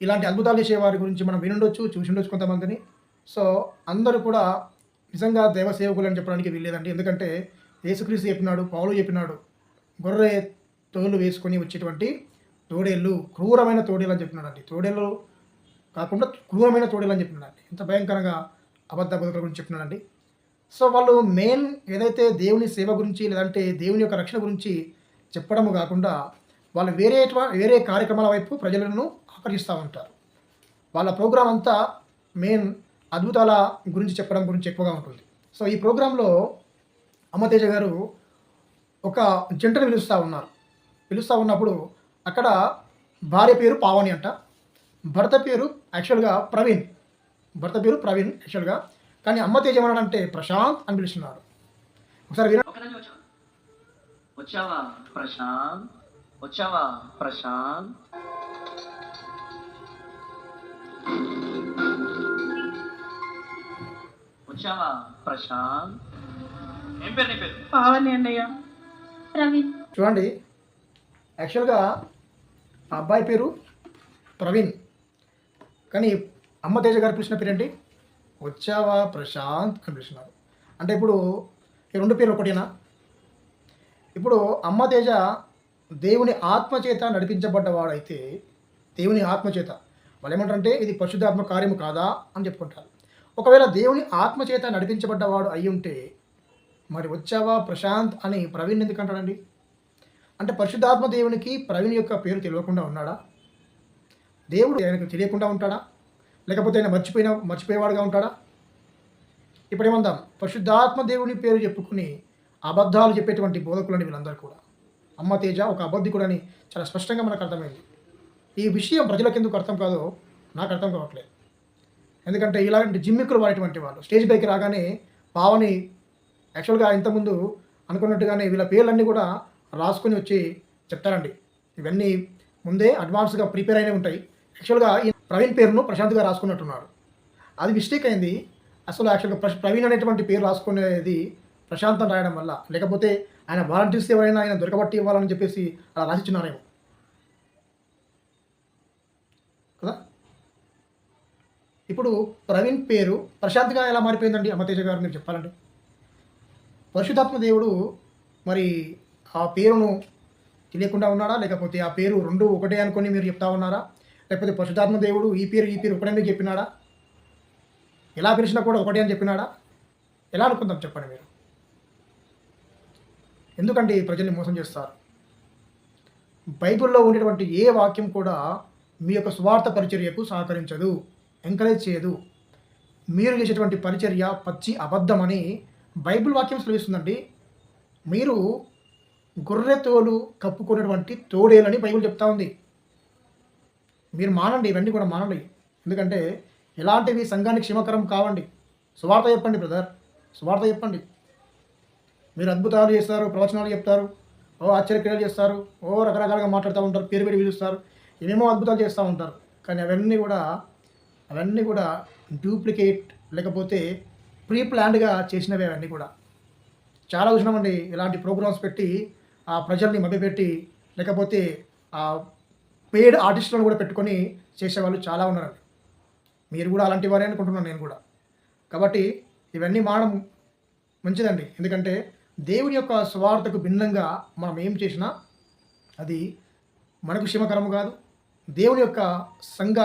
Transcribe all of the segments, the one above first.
ఇలాంటి అద్భుతాలు చేసేవారి గురించి మనం వినుండొచ్చు చూసిండొచ్చు కొంతమందిని. సో అందరూ కూడా నిజంగా దైవ సేవకులు అని చెప్పడానికి వీల్లేదండి. ఎందుకంటే యేసుక్రీస్తు చెప్పినాడు పౌలు చెప్పినాడు గొర్రె తోలు వేసుకొని వచ్చేటువంటి తోడేళ్ళు క్రూరమైన తోడేళ్ళు అని చెప్పినాడండి. తోడేళ్ళు కాకుండా క్రూరమైన తోడేళ్ళు అని చెప్పినాడండి. ఇంత భయంకరంగా అబద్ధ బతుకుల గురించి చెప్పినాడండి. సో వాళ్ళు మెయిన్ ఏదైతే దేవుని సేవ గురించి లేదంటే దేవుని యొక్క రక్షణ గురించి చెప్పడము కాకుండా వాళ్ళు వేరే వేరే కార్యక్రమాల వైపు ప్రజలను ఆకర్షిస్తూ ఉంటారు. వాళ్ళ ప్రోగ్రాం అంతా మెయిన్ అద్భుతాల గురించి చెప్పడం గురించి ఎక్కువగా ఉంటుంది. సో ఈ ప్రోగ్రాంలో అమ్మతేజ గారు ఒక జంటను పిలుస్తూ ఉన్నారు. పిలుస్తూ ఉన్నప్పుడు అక్కడ భార్య పేరు పావని అంట. భర్త పేరు యాక్చువల్గా ప్రవీణ్. భర్త పేరు ప్రవీణ్ యాక్చువల్గా. కానీ అమ్మ తేజ ఏమన్నాడంటే ప్రశాంత్ అని పిలుస్తున్నాడు. ఒకసారి వచ్చావా ప్రశాంత్? వచ్చావా ప్రశాంత్? వచ్చావా? ప్రశాంత్. ఏం పేరు నీ పేరు? పావని అన్నయ్య. ప్రవీణ్. చూడండి యాక్చువల్గా ఆ అబ్బాయి పేరు ప్రవీణ్. కానీ అమ్మ తేజ గారు పిలిచిన పేరేంటి? వచ్చావా? ప్రశాంత్ అని పిలుస్తున్నారు అంటే ఇప్పుడు ఈ రెండు పేర్లు ఒకటేనా? ఇప్పుడు అమ్మ తేజ దేవుని ఆత్మచేత నడిపించబడ్డవాడైతే దేవుని ఆత్మచేత. వాళ్ళు ఏమంటారంటే ఇది పరిశుద్ధాత్మ కార్యము కాదా అని చెప్పుకుంటారు. ఒకవేళ దేవుని ఆత్మచేత నడిపించబడ్డవాడు అయి ఉంటే మరి వచ్చావా ప్రశాంత్ అని ప్రవీణ్ ఎందుకు అంటాడండి? అంటే పరిశుద్ధాత్మ దేవునికి ప్రవీణ్ యొక్క పేరు తెలియకుండా ఉన్నాడా? దేవుడు ఆయనకు తెలియకుండా ఉంటాడా? లేకపోతే ఆయన మర్చిపోయిన మర్చిపోయేవాడుగా ఉంటాడా? ఇప్పుడు ఏమందాం? పరిశుద్ధాత్మ దేవుని పేరు చెప్పుకుని అబద్ధాలు చెప్పేటువంటి బోధకులని వీళ్ళందరూ కూడా. అమ్మ తేజ ఒక అబద్ధికుడని చాలా స్పష్టంగా మనకు అర్థమైంది. ఈ విషయం ప్రజలకు ఎందుకు అర్థం కాదో నాకు అర్థం కావట్లేదు. ఎందుకంటే ఇలాంటి జిమ్మిక్కులు వాడేటువంటి వాళ్ళు. స్టేజ్ పైకి రాగానే పావని యాక్చువల్గా ఇంతకుముందు అనుకున్నట్టుగానే వీళ్ళ పేర్లన్నీ కూడా రాసుకొని వచ్చి చెప్తారండి. ఇవన్నీ ముందే అడ్వాన్స్గా ప్రిపేర్ అయినవి ఉంటాయి. యాక్చువల్గా ఈ ప్రవీణ్ పేరును ప్రశాంత్గా రాసుకున్నట్టున్నారు. అది మిస్టేక్ అయింది. అసలు యాక్చువల్గా ప్ర ప్రవీణ్ అనేటువంటి పేరు రాసుకునేది ప్రశాంతం రాయడం వల్ల. లేకపోతే ఆయన వాలంటీర్స్ ఎవరైనా ఆయన దొరకబట్టి ఇవ్వాలని చెప్పేసి అలా రాసిచ్చున్నారేమో కదా ఇప్పుడు ప్రవీణ్ పేరు ప్రశాంత్గా ఎలా మారిపోయిందండి? అమతేజ గారు మీరు చెప్పాలంటే. పరిశుధాత్మ దేవుడు మరి ఆ పేరును తెలియకుండా ఉన్నాడా? లేకపోతే ఆ పేరు రెండు ఒకటే అనుకొని మీరు చెప్తా ఉన్నారా? లేకపోతే పరిశుధాత్మ దేవుడు ఈ పేరు ఈ పేరు ఒకటే మీకు చెప్పినాడా? ఎలా పిలిచినా కూడా ఒకటే అని చెప్పినాడా? ఎలా అనుకుందాం చెప్పండి మీరు. ఎందుకంటే ప్రజల్ని మోసం చేస్తారు. బైబిల్లో ఉండేటువంటి ఏ వాక్యం కూడా మీ యొక్క స్వార్థ పరిచర్యకు సహకరించదు. ఎంకరేజ్ చేయదు. మీరు చేసేటువంటి పరిచర్య పచ్చి అబద్ధమని బైబిల్ వాక్యం సెలవిస్తుందండి. మీరు గొర్రె తోలు కప్పుకునేటువంటి తోడేలని బైబిల్ చెప్తా ఉంది. మీరు మానండి ఇవన్నీ కూడా మానండి. ఎందుకంటే ఇలాంటివి సంఘానికి క్షేమకరం కావండి. సువార్త చెప్పండి బ్రదర్ సువార్త చెప్పండి. మీరు అద్భుతాలు చేస్తారు ప్రవచనాలు చెప్తారు ఓ ఆశ్చర్యక్రియలు చేస్తారు ఓ రకరకాలుగా మాట్లాడుతూ ఉంటారు పేరు పెట్టి పిలుస్తారు ఏమేమో అద్భుతాలు చేస్తూ ఉంటారు. కానీ అవన్నీ కూడా అవన్నీ కూడా డూప్లికేట్ లేకపోతే ప్రీ ప్లాన్డ్గా చేసినవే అవన్నీ కూడా. చాలా చూసినామండి ఇలాంటి ప్రోగ్రామ్స్ పెట్టి ఆ ప్రజల్ని మభ్యపెట్టి లేకపోతే ఆ పెయిడ్ ఆర్టిస్టులను కూడా పెట్టుకొని చేసేవాళ్ళు చాలా ఉన్నారండి. మీరు కూడా అలాంటి వారే అనుకుంటున్నాను నేను కూడా. కాబట్టి ఇవన్నీ మానడం మంచిదండి. ఎందుకంటే దేవుని యొక్క స్వార్థకు భిన్నంగా మనం ఏం చేసినా అది మనకు క్షేమకరము కాదు. దేవుని యొక్క సంఘ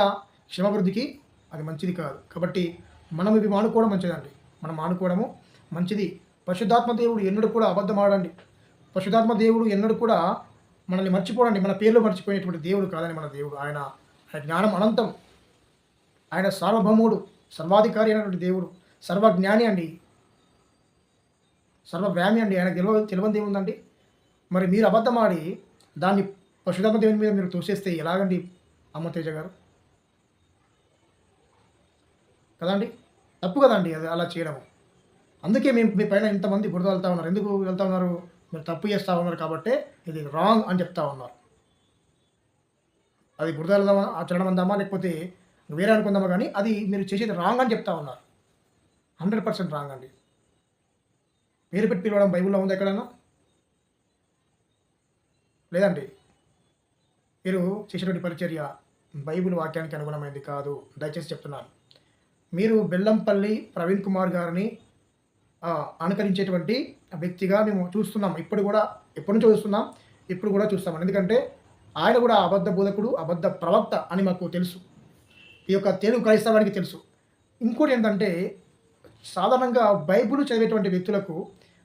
క్షేమాభివృద్ధికి అది మంచిది కాదు. కాబట్టి మనం ఇవి మానుకోవడం మంచిదండి. మనం మానుకోవడము మంచిది. పశుధాత్మ దేవుడు ఎన్నడూ కూడా అబద్ధం ఆడండి పశుధాత్మ దేవుడు ఎన్నడూ కూడా మనల్ని మర్చిపోడండి. మన పేర్లు మర్చిపోయినటువంటి దేవుడు కాదని మన దేవుడు. ఆయన ఆయన జ్ఞానం అనంతం. ఆయన సార్వభౌముడు సర్వాధికారి అయినటువంటి దేవుడు. సర్వజ్ఞాని అండి. సర్వవ్యామి అండి. ఆయన తెలివ తెలివంది ఏముందండి? మరి మీరు అబద్ధం ఆడి దాన్ని పశుధాత్మ దేవుని మీద మీరు తోసేస్తే ఎలాగండి అమ్మ తేజ గారు? కదండి? తప్పు కదండి అది అలా చేయడం అందుకే మేము మీ పైన ఇంతమంది బురద వెళ్తా ఉన్నారు. ఎందుకు వెళ్తా ఉన్నారు? మీరు తప్పు చేస్తూ ఉన్నారు కాబట్టి ఇది రాంగ్ అని చెప్తా ఉన్నారు. అది బురద వెళ్దామా ఆచరణ అందామా లేకపోతే వేరే అనుకుందామా కానీ అది మీరు చేసేది రాంగ్ అని చెప్తా ఉన్నారు. హండ్రెడ్ పర్సెంట్ రాంగ్ అండి. పేరు పెట్టి పిలవడం బైబిల్లో ఉంది ఎక్కడైనా? లేదండి. మీరు చేసేటువంటి పరిచర్య బైబిల్ వాక్యానికి అనుగుణమైనది కాదు. దయచేసి చెప్తున్నాను. మీరు బెల్లంపల్లి ప్రవీణ్ కుమార్ గారిని అనుకరించేటువంటి వ్యక్తిగా మేము చూస్తున్నాం. ఇప్పుడు కూడా ఎప్పటి నుంచో చూస్తున్నాం ఇప్పుడు కూడా చూస్తాం. ఎందుకంటే ఆయన కూడా అబద్ధ బోధకుడు అబద్ధ ప్రవక్త అని మాకు తెలుసు. ఈ యొక్క తెలుగు క్రైస్తవానికి తెలుసు. ఇంకోటి ఏంటంటే సాధారణంగా బైబుల్ చదివేటువంటి వ్యక్తులకు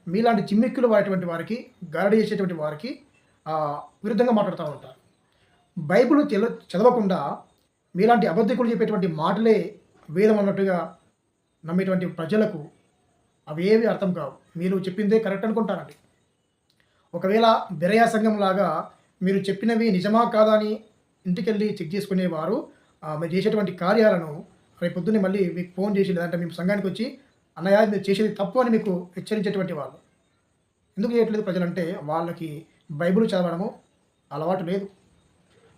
మీలాంటి చిమ్మిక్కులు వాడేటువంటి వారికి గారడి చేసేటువంటి వారికి విరుద్ధంగా మాట్లాడుతూ ఉంటారు. బైబుల్ తెల చదవకుండా మీలాంటి అబద్ధికులు చెప్పేటువంటి మాటలే వేదం అన్నట్టుగా నమ్మేటువంటి ప్రజలకు అవేవి అర్థం కావు. మీరు చెప్పిందే కరెక్ట్ అనుకుంటారండి. ఒకవేళ బిరయా సంఘం లాగా మీరు చెప్పినవి నిజమా కాదా అని ఇంటికెళ్ళి చెక్ చేసుకునేవారు మీరు చేసేటువంటి కార్యాలను రేపు పొద్దున్నే మళ్ళీ మీకు ఫోన్ చేసి లేదంటే మేము సంఘానికి వచ్చి అన్నయ్య మీరు చేసేది తప్పు అని మీకు హెచ్చరించేటువంటి వాళ్ళు. ఎందుకు చేయట్లేదు ప్రజలంటే వాళ్ళకి బైబిల్ చదవడము అలవాటు లేదు.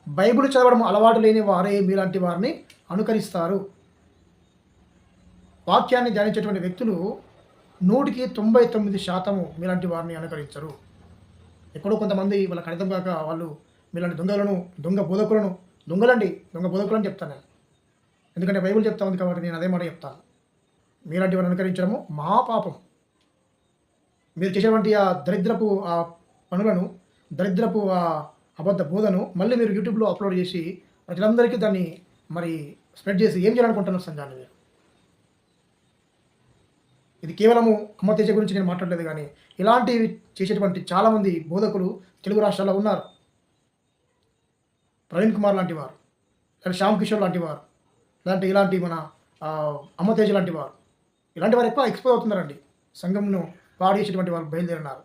బైబిల్ చదవడం అలవాటు లేని వారే మీలాంటి వారిని అనుకరిస్తారు. వాక్యాన్ని ధ్యానించేటువంటి వ్యక్తులు నూటికి తొంభై తొమ్మిది శాతము మీలాంటి వారిని అనుకరించరు. ఎక్కడో కొంతమంది వాళ్ళ కడితం కాక వాళ్ళు మీలాంటి దొంగలను దొంగ బోధకులను దొంగలండి దొంగ బోధకులను చెప్తాను. నేను ఎందుకంటే బైబిల్ చెప్తా ఉంది కాబట్టి నేను అదే మాట చెప్తాను మీలాంటి వారిని అనుకరించడము మహాపాపం మీరు చేసేటువంటి ఆ దరిద్రపు ఆ పనులను దరిద్రపు ఆ అబద్ధ బోధను మళ్ళీ మీరు యూట్యూబ్లో అప్లోడ్ చేసి ప్రజలందరికీ దాన్ని మరి స్ప్రెడ్ చేసి ఏం చేయాలనుకుంటున్నారు సంఘాన్ని మీరు? ఇది కేవలము అమర్తేజ గురించి నేను మాట్లాడలేదు కానీ ఇలాంటివి చేసేటువంటి చాలామంది బోధకులు తెలుగు రాష్ట్రాల్లో ఉన్నారు. ప్రవీణ్ కుమార్ లాంటి వారు లేదా శ్యామ్ కిషోర్ లాంటి వారు లేదంటే ఇలాంటి మన ఆ, లాంటి వారు. ఇలాంటి వారు ఎక్కువ ఎక్స్పోజ్ అవుతున్నారండి. సంఘంను పాడు చేసేటువంటి వారు బయలుదేరినారు.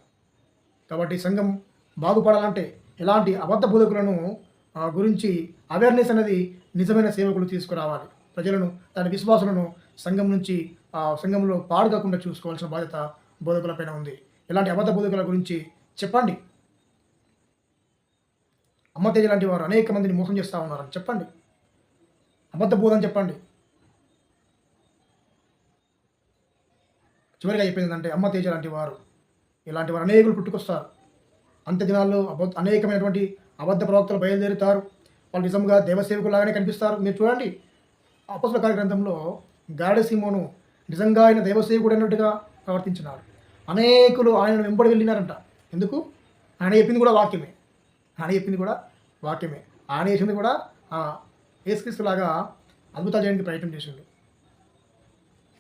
కాబట్టి సంఘం బాగుపడాలంటే ఎలాంటి అబద్ధ బోధకులను గురించి అవేర్నెస్ అనేది నిజమైన సేవకులు తీసుకురావాలి. ప్రజలను దాని విశ్వాసులను సంఘం నుంచి సంఘంలో పాడు కాకుండా చూసుకోవాల్సిన బాధ్యత బోధకులపైన ఉంది. ఇలాంటి అబద్ధ బోధకుల గురించి చెప్పండి. అమ్మ తేజ లాంటి వారు అనేక మందిని మోసం చేస్తూ ఉన్నారని చెప్పండి. అబద్ధ బోధని చెప్పండి. చివరిగా చెప్పింది ఏంటంటే అమ్మ తేజ లాంటి వారు. ఇలాంటి వారు అనేకులు పుట్టుకొస్తారు. అంత్య దినాల్లో అబద్ధ అనేకమైనటువంటి అబద్ధ ప్రవక్తలు బయలుదేరుతారు. వాళ్ళు నిజంగా దేవసేవకులాగానే కనిపిస్తారు. మీరు చూడండి. అపస్ల కార్యగ్రంథంలో గాడి సీమోను నిజంగా ఆయన దైవసేవకుడు అన్నట్టుగా ప్రవర్తించినాడు అనేకులు ఆయన వెంబడి వెళ్ళినారంట. ఎందుకు? ఆయన చెప్పింది కూడా వాక్యమే. ఆయన చెప్పింది కూడా వాక్యమే. ఆయన చేసింది కూడా ఆ, అద్భుతాలు చేయడానికి ప్రయత్నం చేసిండు.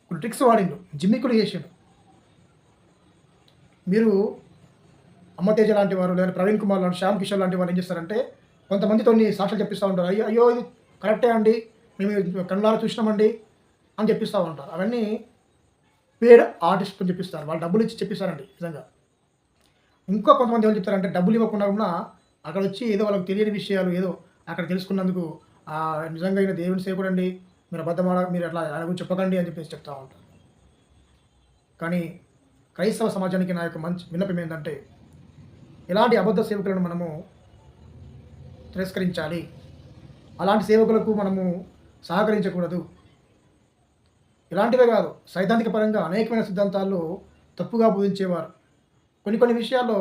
కొన్ని ట్రిక్స్ వాడిండు. జిమ్మికులు చేసిండు. మీరు అమ్మతేజ లాంటి వారు లేదా ప్రవీణ్ కుమార్ లాంటి శ్యామ్ కిషోర్ లాంటి వాళ్ళు ఏం చేస్తారంటే కొంతమందితో సాక్షులు చెప్పిస్తూ ఉంటారు. అయ్యో అయ్యో ఇది కరెక్టే అండి. మేము కళ్ళారా చూసినామండి. అని చెప్పిస్తూ ఉంటారు. అవన్నీ పేడ్ ఆర్టిస్ట్ అని చెప్పిస్తారు. వాళ్ళు డబ్బులు ఇచ్చి చెప్పిస్తారండి నిజంగా. ఇంకో కొంతమంది ఏమని చెప్తారంటే డబ్బులు ఇవ్వకుండా కూడా అక్కడ వచ్చి ఏదో వాళ్ళకి తెలియని విషయాలు ఏదో అక్కడ తెలుసుకున్నందుకు నిజంగా అయిన దేవుని సేవకుడు మీరు అబద్ధమాడ మీరు అట్లా ఆయన గురించి చెప్పకండి అని చెప్పేసి చెప్తూ ఉంటారు. కానీ క్రైస్తవ సమాజానికి నా యొక్క మంచి విన్నపం ఏంటంటే ఇలాంటి అబద్ధ సేవకులను మనము తిరస్కరించాలి? అలాంటి సేవకులకు మనము సహకరించకూడదు. ఇలాంటివే కాదు. సైద్ధాంతిక పరంగా అనేకమైన సిద్ధాంతాల్లో తప్పుగా బోధించేవారు. కొన్ని కొన్ని విషయాల్లో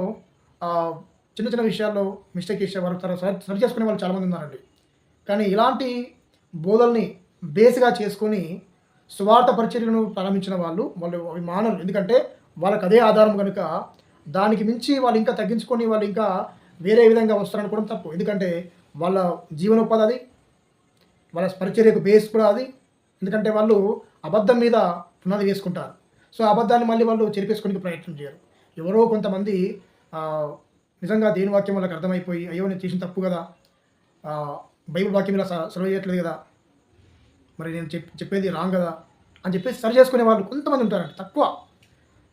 చిన్న చిన్న విషయాల్లో మిస్టేక్ చేసేవారు. సరి సరి చేసుకునే వాళ్ళు చాలామంది ఉన్నారండి. కానీ ఇలాంటి బోధల్ని బేస్గా చేసుకొని స్వార్థ పరిచర్యలను ప్రారంభించిన వాళ్ళు వాళ్ళు అవి మానరు. ఎందుకంటే వాళ్ళకి అదే ఆధారం కనుక దానికి మించి వాళ్ళు ఇంకా తగ్గించుకొని వాళ్ళు ఇంకా వేరే విధంగా వస్తారనుకోవడం తప్పు. ఎందుకంటే వాళ్ళ జీవనోపాధి అది వాళ్ళ పరిచర్యకు బేస్ కూడా అది. ఎందుకంటే వాళ్ళు అబద్ధం మీద పునాది వేసుకుంటారు. సో అబద్ధాన్ని మళ్ళీ వాళ్ళు చెరిపేసుకోనికి ప్రయత్నం చేయరు. ఎవరో కొంతమంది నిజంగా దేని వాక్యం వాళ్ళకి అర్థమైపోయి అయ్యో నేను చేసిన తప్పు కదా ఆ, బైబిల్ వాక్యం ఇలా సర్వ్ చేయట్లేదు కదా మరి నేను చెప్ చెప్పేది రాంగ్ కదా అని చెప్పేసి సరి చేసుకునే వాళ్ళు కొంతమంది ఉంటారండి తక్కువ.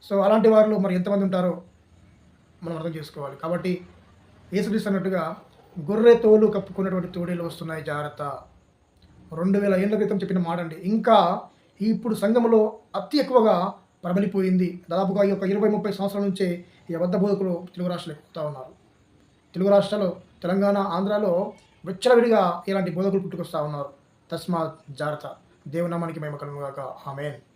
సో అలాంటి వాళ్ళు మరి ఎంతమంది ఉంటారో మనం అర్థం చేసుకోవాలి. కాబట్టి యేసుక్రీస్తు అన్నట్టుగా గొర్రె తోలు కప్పుకున్నటువంటి తోడేలు వస్తున్నాయి జాగ్రత్త. రెండు వేల ఏళ్ళ క్రితం చెప్పిన మాట అండి ఇంకా ఇప్పుడు సంఘంలో అతి ఎక్కువగా ప్రబలిపోయింది. దాదాపుగా ఈ యొక్క ఇరవై ముప్పై సంవత్సరాల నుంచే ఈ అబద్ధ బోధకులు తెలుగు రాష్ట్రాలు ఎక్కుతా ఉన్నారు. తెలుగు రాష్ట్రాలు తెలంగాణ ఆంధ్రాలో విచ్చలవిడిగా ఇలాంటి బోధకులు పుట్టుకొస్తూ ఉన్నారు. తస్మాత్ జాగ్రత్త. దేవునామానికి మేము కనుగాక ఆమెన్.